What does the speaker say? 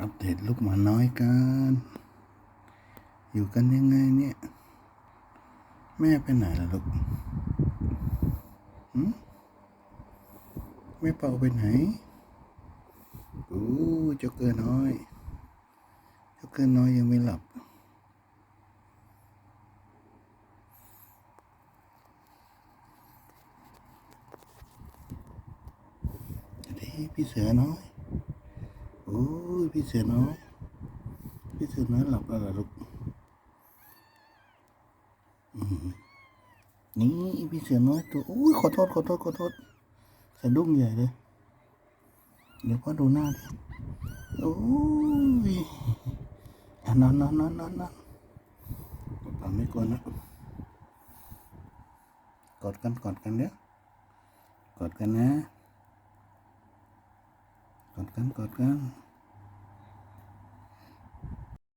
อัปเดตลูกหมาน้อยกัน อยู่กันยังไงเนี่ย แม่ไปไหนล่ะลูกหืมแม่เป่าไปไหนอู้เจ้าเกินน้อย เจ้าเกินน้อยยังไม่หลับนี่พี่เสือน้อย อ้ยพี่เสือน้อย พี่เสือน้อยหลับแล้วเหรอลูกนี่พี่เสือน้อยตัวโอ้ยขอโทษขอโทษขอโทษสะดุ้งใหญ่เลยเดี๋ยวพ่อดูหน้าดิโอ้ยอะนอนนอนนอนนอนนอนป๊าไม่กลัวนะกอดกันกอดกันเดี๋ยวกอดกันนะ กอดกันกอดกัน